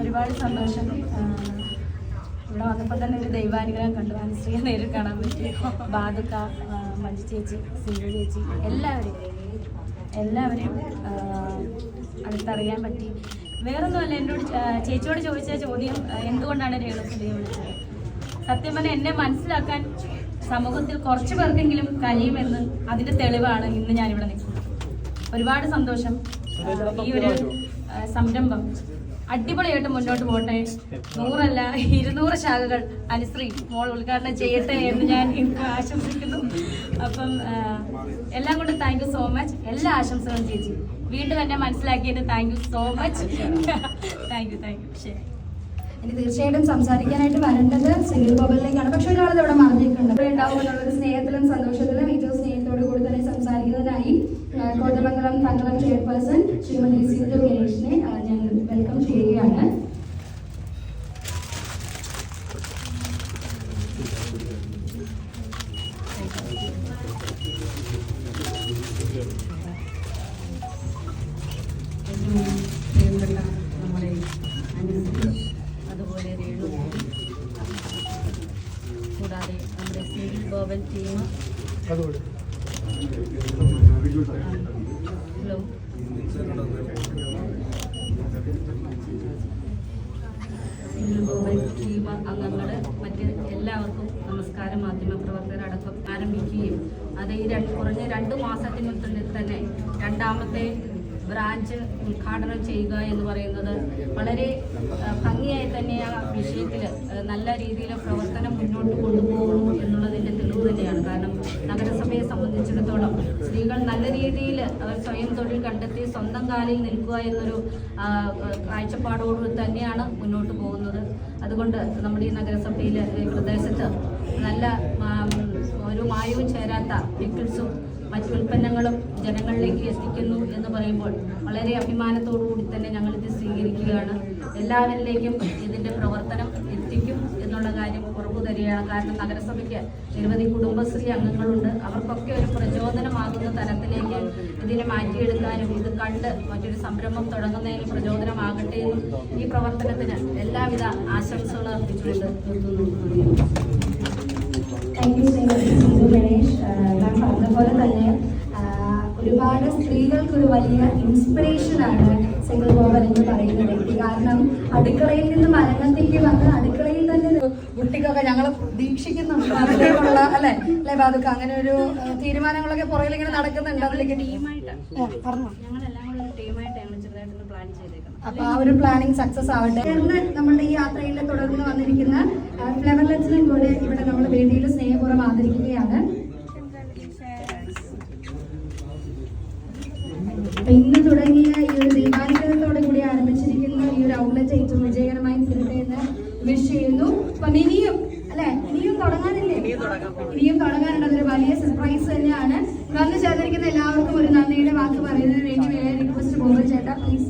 ഒരുപാട് സന്തോഷം. ഇവിടെ വന്നപ്പോൾ തന്നെ ഒരു ദൈവാനുഗ്രഹം കണ്ടു. അനുശ്രീയെ നേരിൽ കാണാൻ പറ്റി ബാധുക്ക മഞ്ജു ചേച്ചി സിന്ധു ചേച്ചി എല്ലാവരെയും. എല്ലാവരെയും അടുത്തറിയാൻ പറ്റി. വേറൊന്നുമല്ല എന്നോട് ചേച്ചിയോട് ചോദിച്ച ചോദ്യം എന്തുകൊണ്ടാണ് രേണുസുധിയെ വിളിച്ചത്? സത്യം പറഞ്ഞാൽ എന്നെ മനസ്സിലാക്കാൻ സമൂഹത്തിൽ കുറച്ച് പേർക്കെങ്കിലും കഴിയുമെന്ന് അതിന്റെ തെളിവാണ് ഇന്ന് ഞാനിവിടെ നിൽക്കുന്നത്. ഒരുപാട് സന്തോഷം. ഈ ഒരു സംരംഭം അടിപൊളിയായിട്ട് മുന്നോട്ട് പോട്ടെ. നൂറല്ല ഇരുന്നൂറ് ശാഖകൾ അനുശ്രീ മോൾ ഉദ്ഘാടനം ചെയ്യട്ടെ എന്ന് ഞാൻ ആശംസിക്കുന്നു. അപ്പം എല്ലാം കൊണ്ട് താങ്ക് യു സോ മച്ച് എല്ലാ ആശംസകളും ചേച്ചി. വീണ്ടും എന്നെ മനസ്സിലാക്കിയതിന് thank you so much thank you thank you ശരി. ഇനി തീർച്ചയായിട്ടും സംസാരിക്കാനായിട്ട് വരേണ്ടത് സിംഗിൾ ബോബലിലേക്കാണ് പക്ഷെ ഒരാളത് ഇവിടെ മറിഞ്ഞിട്ടുണ്ട് ഉണ്ടാവും എന്നുള്ളൊരു സ്നേഹത്തിലും സന്തോഷത്തിലും ഏറ്റവും സ്നേഹത്തോടു കൂടി തന്നെ സംസാരിക്കുന്നതിനായി കോതമംഗലം തങ്കളം ചെയർപേഴ്സൺ ശ്രീമതി സിന്ധു ഗണേഷിനെ ഞാൻ വെൽക്കം ചെയ്യുകയാണ്. ബോബൻ ടീം. ഹലോ ടീം അംഗങ്ങൾ മറ്റ് എല്ലാവർക്കും നമസ്കാരം. മാധ്യമപ്രവർത്തകരടക്കം ആരംഭിക്കുകയും അത് ഈ കുറഞ്ഞ രണ്ട് മാസത്തിനുള്ളിൽ തന്നെ രണ്ടാമത്തെ ബ്രാഞ്ച് ഉദ്ഘാടനം ചെയ്യുക എന്ന് പറയുന്നത് വളരെ ഭംഗിയായി തന്നെ ആ വിഷയത്തിൽ നല്ല രീതിയിൽ പ്രവർത്തനം മുന്നോട്ട് കൊണ്ടുപോകുന്നു എന്നുള്ളതിന്റെ തെളിവ് തന്നെയാണ് കാരണം നഗരസഭയെ സംബന്ധിച്ചിടത്തോളം സ്ത്രീകൾ നല്ല രീതിയിൽ അവർ സ്വയം തൊഴിൽ കണ്ടെത്തി സ്വന്തം കാലിൽ നിൽക്കുക എന്നൊരു കാഴ്ചപ്പാടോട് തന്നെയാണ് മുന്നോട്ട് പോകുന്നത്. അതുകൊണ്ട് നമ്മുടെ ഈ നഗരസഭയിൽ പ്രദേശത്ത് നല്ല ഒരു മായവും ചേരാത്ത ലിക്വിഡ്സും മറ്റു ഉൽപ്പന്നങ്ങളും ജനങ്ങളിലേക്ക് എത്തിക്കുന്നു എന്ന് പറയുമ്പോൾ വളരെ അഭിമാനത്തോടു കൂടി തന്നെ ഞങ്ങളിത് സ്വീകരിക്കുകയാണ്. എല്ലാവരിലേക്കും ഇതിന്റെ പ്രവർത്തനം എത്തിക്കും. എന്നുള്ള കാര്യം ഉറപ്പു തരികയാണ്. കാരണം നഗരസഭയ്ക്ക് നിരവധി കുടുംബശ്രീ അംഗങ്ങളുണ്ട്. അവർക്കൊക്കെ ഒരു പ്രചോദനമാകുന്ന തരത്തിലേക്ക് ഇതിനെ മാറ്റിയെടുക്കാനും ഇത് കണ്ട് മറ്റൊരു സംരംഭം തുടങ്ങുന്നതിന് പ്രചോദനമാകട്ടെ എന്നും ഈ പ്രവർത്തനത്തിന് എല്ലാവിധ ആശംസകളും അർപ്പിച്ചുകൊണ്ട് നിർത്തുന്നു ഞാൻ പറഞ്ഞതുപോലെ തന്നെ ആ, ഒരുപാട് സ്ത്രീകൾക്ക് ഒരു വലിയ ഇൻസ്പിറേഷനാണ് സിംഗിൾ ബോബൻ എന്ന് പറയുന്ന വ്യക്തി. കാരണം അടുക്കളയിൽ നിന്ന് മരണത്തേക്ക് വന്ന് അടുക്കളയിൽ തന്നെ കുട്ടിക്കൊക്കെ ഞങ്ങൾ ദീക്ഷിക്കുന്നുണ്ട്. അതിലേക്കുള്ള അല്ലെ? അല്ലെ ബാധുക്ക അങ്ങനെ ഒരു തീരുമാനങ്ങളൊക്കെ പുറകിൽ ഇങ്ങനെ നടക്കുന്നുണ്ട്. അതിലേക്ക് പറഞ്ഞോ. അപ്പൊ ആ ഒരു പ്ലാനിങ് സക്സസ് ആവട്ടെ. ഇന്ന് നമ്മുടെ ഈ യാത്രയിൽ തുടർന്ന് വന്നിരിക്കുന്ന ഫ്ലവർ ലെറ്റ്സിനെയും കൂടെ ഇവിടെ നമ്മൾ വേദിയിൽ സ്നേഹപൂർവം ആദരിക്കുകയാണ്. ഇന്ന് തുടങ്ങിയ ഈ ഒരു ദൈവാനുഗ്രഹത്തോടെ കൂടി ആരംഭിച്ചിരിക്കുന്ന ഈ ഒരു ഔട്ട്ലെറ്റ് ഏറ്റവും വിജയകരമായി തീരട്ടെ എന്ന് വിഷ് ചെയ്യുന്നു. അപ്പം ഇനിയും അല്ലെ? ഇനിയും തുടങ്ങാനില്ലേ? ഇനിയും തുടങ്ങാനുണ്ട് അതൊരു വലിയ സർപ്രൈസ് തന്നെയാണ്. വന്നു ചേർന്നിരിക്കുന്ന എല്ലാവർക്കും ഒരു നന്ദിയുടെ വാക്ക് പറയുന്നതിന് വേണ്ടി വേറെ റിക്വസ്റ്റ് ബോബൻ ചേട്ടാ പ്ലീസ്